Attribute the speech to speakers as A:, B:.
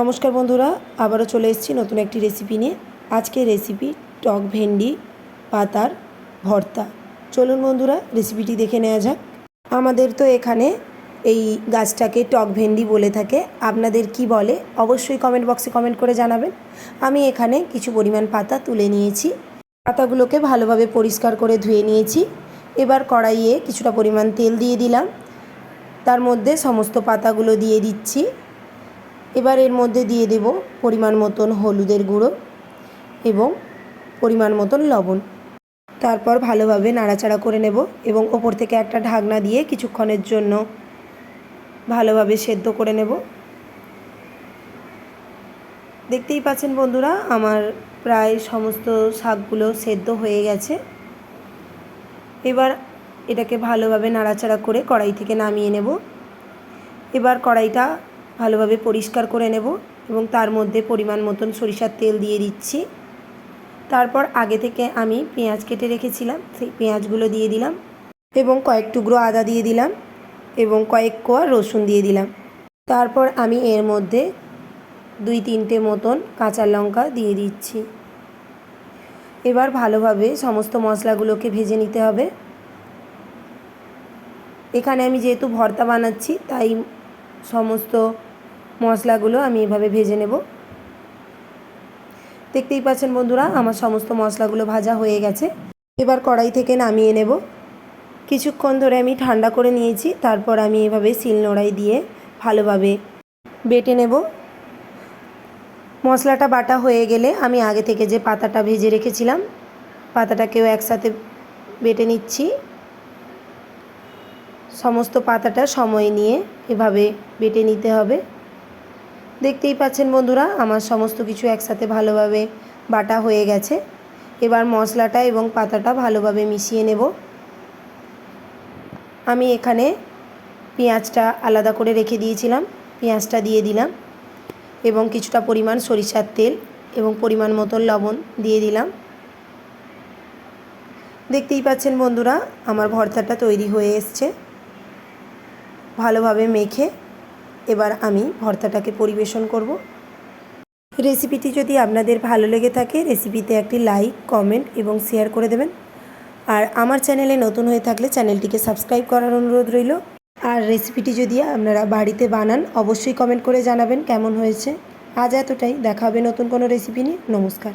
A: নমস্কার বন্ধুরা, আবারও চলে এসেছি নতুন একটি রেসিপি নিয়ে। আজকে রেসিপি টক ভেন্ডি, পাতার ভর্তা। চলুন বন্ধুরা রেসিপিটি দেখে নেওয়া যাক। আমাদের তো এখানে এই গাছটাকে টক ভেন্ডি বলে থাকে। আপনাদের কি বলে, অবশ্যই কমেন্ট বক্সে কমেন্ট করে জানাবেন। আমি এখানে কিছু পরিমাণ পাতা তুলে নিয়েছি। পাতাগুলোকে ভালোভাবে পরিষ্কার করে ধুয়ে নিয়েছি। এবার কড়াইয়ে কিছুটা পরিমাণ তেল দিয়ে দিলাম। তার মধ্যে সমস্ত পাতাগুলো দিয়ে দিচ্ছি। এবার এর মধ্যে দিয়ে দেব পরিমাণ মতন হলুদের গুঁড়ো এবং পরিমাণ মতন লবণ। তারপর ভালোভাবে নাড়াচাড়া করে নেব এবং ওপর থেকে একটা ঢাকনা দিয়ে কিছুক্ষণের জন্য ভালোভাবে সেদ্ধ করে নেব। দেখতেই পাচ্ছেন বন্ধুরা, আমার প্রায় সমস্ত শাকগুলো সেদ্ধ হয়ে গেছে। এবার এটাকে ভালোভাবে নাড়াচাড়া করে কড়াই থেকে নামিয়ে নেব। এবার কড়াইটা ভালোভাবে পরিষ্কার করে নেব এবং তার মধ্যে পরিমাণ মতন সরিষার তেল দিয়ে দিচ্ছি। তারপর আগে থেকে আমি পেঁয়াজ কেটে রেখেছিলাম, সেই পেঁয়াজগুলো দিয়ে দিলাম এবং কয়েক টুকরো আদা দিয়ে দিলাম এবং কয়েক কোয়া রসুন দিয়ে দিলাম। তারপর আমি এর মধ্যে দুই তিনটে মতন কাঁচা লঙ্কা দিয়ে দিচ্ছি। এবার ভালোভাবে সমস্ত মশলাগুলোকে ভেজে নিতে হবে। এখানে আমি যেহেতু ভর্তা বানাচ্ছি, তাই সমস্ত মশলাগুলো আমি এভাবে ভেজে নেব। দেখতেই পাচ্ছেন বন্ধুরা, আমার সমস্ত মশলাগুলো ভাজা হয়ে গেছে। এবার কড়াই থেকে নামিয়ে নেব। কিছুক্ষণ ধরে আমি ঠান্ডা করে নিয়েছি, তারপর আমি এভাবে শিল নোড়াই দিয়ে ভালোভাবে বেটে নেব। মশলাটা বাটা হয়ে গেলে আমি আগে থেকে যে পাতাটা ভেজে রেখেছিলাম, পাতাটাকেও একসাথে বেটে নিচ্ছি। সমস্ত পাতাটা সময় নিয়ে এভাবে বেটে নিতে হবে। দেখতেই পাচ্ছেন বন্ধুরা, আমার সমস্ত কিছু একসাথে ভালোভাবে বাটা হয়ে গেছে। এবার মশলাটা এবং পাতাটা ভালোভাবে মিশিয়ে নেব। আমি এখানে পেঁয়াজটা আলাদা করে রেখে দিয়েছিলাম, পেঁয়াজটা দিয়ে দিলাম এবং কিছুটা পরিমাণ সরিষার তেল এবং পরিমাণ মতন লবণ দিয়ে দিলাম। দেখতেই পাচ্ছেন বন্ধুরা, আমার ভর্তাটা তৈরি হয়ে এসছে। ভালোভাবে মেখে এবার আমি ভর্তাটাকে পরিবেশন করব। রেসিপিটি যদি আপনাদের ভালো লেগে থাকে, রেসিপিতে একটি লাইক, কমেন্ট এবং শেয়ার করে দেবেন। আর আমার চ্যানেলে নতুন হয়ে থাকলে চ্যানেলটিকে সাবস্ক্রাইব করার অনুরোধ রইল। আর রেসিপিটি যদি আপনারা বাড়িতে বানান, অবশ্যই কমেন্ট করে জানাবেন কেমন হয়েছে। আজ এতটাই, দেখা হবে নতুন কোনো রেসিপি নিয়ে। নমস্কার।